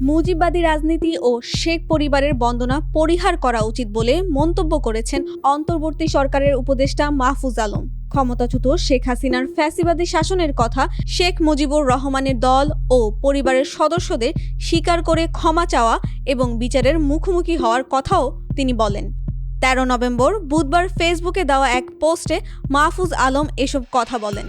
মুজিববাদী রাজনীতি ও শেখ পরিবারের বন্দনা পরিহার করা উচিত বলে মন্তব্য করেছেন অন্তর্বর্তী সরকারের উপদেষ্টা মাহফুজ আলম। ক্ষমতাচ্যুত শেখ হাসিনার ফ্যাসিবাদী শাসনের কথা শেখ মুজিবুর রহমানের দল ও পরিবারের সদস্যদের স্বীকার করে ক্ষমা চাওয়া এবং বিচারের মুখোমুখি হওয়ার কথাও তিনি বলেন। তেরো নভেম্বর বুধবার ফেসবুকে দেওয়া এক পোস্টে মাহফুজ আলম এসব কথা বলেন।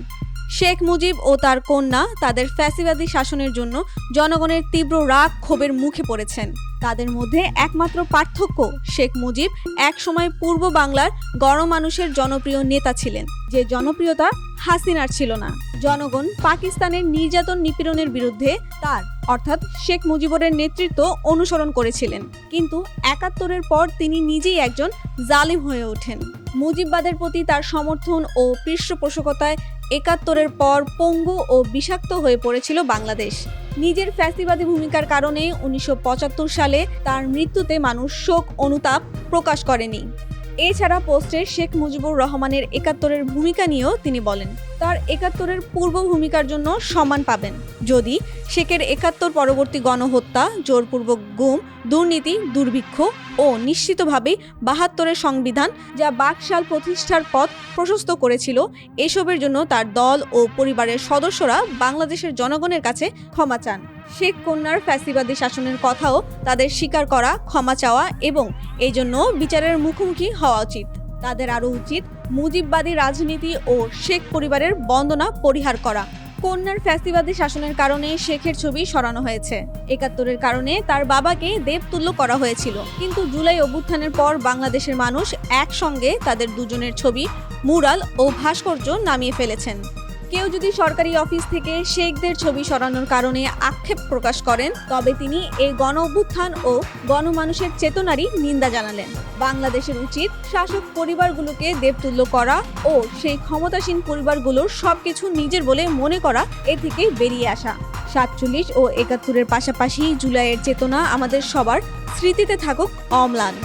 শেখ মুজিব ও তার কন্যা তাদের ফ্যাসিবাদী শাসনের জন্য জনগণের তীব্র রাগ ক্ষোভের মুখে পড়েছেন। তাদের মধ্যে একমাত্র পার্থক্য শেখ মুজিব একসময় পূর্ব বাংলার গণমানুষের জনপ্রিয় নেতা ছিলেন। যে জনপ্রিয়তা হাসিনার ছিল না। জনগণ পাকিস্তানের নির্যাতন নিপীড়নের বিরুদ্ধে তার, অর্থাৎ শেখ মুজিবুরের নেতৃত্ব অনুসরণ করেছিলেন। কিন্তু একাত্তরের পর তিনি নিজেই একজন জালিম হয়ে ওঠেন। মুজিববাদের প্রতি তার সমর্থন ও পৃষ্ঠপোষকতায় একাত্তরের পর পঙ্গু ও বিষাক্ত হয়ে পড়েছিল বাংলাদেশ। নিজের ফ্যাসিবাদী ভূমিকার কারণে উনিশশো পঁচাত্তর সালে তার মৃত্যুতে মানুষ শোক অনুতাপ প্রকাশ করেনি। এছাড়া পোস্টে শেখ মুজিবুর রহমানের একাত্তরের ভূমিকা নিয়েও তিনি বলেন, তার একাত্তরের পূর্ব ভূমিকার জন্য সম্মান পাবেন। যদি শেখের একাত্তর পরবর্তী গণহত্যা, জোরপূর্বক গুম, দুর্নীতি, দুর্ভিক্ষ ও নিশ্চিতভাবেই বাহাত্তরের সংবিধান যা বাকশাল প্রতিষ্ঠার পথ প্রশস্ত করেছিল, এসবের জন্য তার দল ও পরিবারের সদস্যরা বাংলাদেশের জনগণের কাছে ক্ষমা চান। শেখ কন্যার ফ্যাসিবাদী শাসনের কথাও তাদের স্বীকার করা, ক্ষমা চাওয়া এবং এই জন্য বিচারের মুখোমুখি হওয়া উচিত। তাদের আরও উচিত মুজিববাদী রাজনীতি ও শেখ পরিবারের বন্দনা পরিহার করা। কন্যার ফ্যাসিবাদী শাসনের কারণে শেখের ছবি সরানো হয়েছে। একাত্তরের কারণে তার বাবাকে দেবতুল্য করা হয়েছিল। কিন্তু জুলাই অভ্যুত্থানের পর বাংলাদেশের মানুষ একসঙ্গে তাদের দুজনের ছবি, মুরাল ও ভাস্কর্য নামিয়ে ফেলেছেন। কেউ যদি সরকারি অফিস থেকে শেখদের ছবি সরানোর কারণে আক্ষেপ প্রকাশ করেন, তবে তিনি এই গণ অভ্যুত্থান ও গণমানুষের চেতনারই নিন্দা জানালেন। বাংলাদেশের উচিত শাসক পরিবারগুলোকে দেবতুল্য করা ও সেই ক্ষমতাসীন পরিবারগুলোর সবকিছু নিজের বলে মনে করা এ থেকে বেরিয়ে আসা। সাতচল্লিশ ও একাত্তরের পাশাপাশি জুলাইয়ের চেতনা আমাদের সবার স্মৃতিতে থাকুক অম্লান।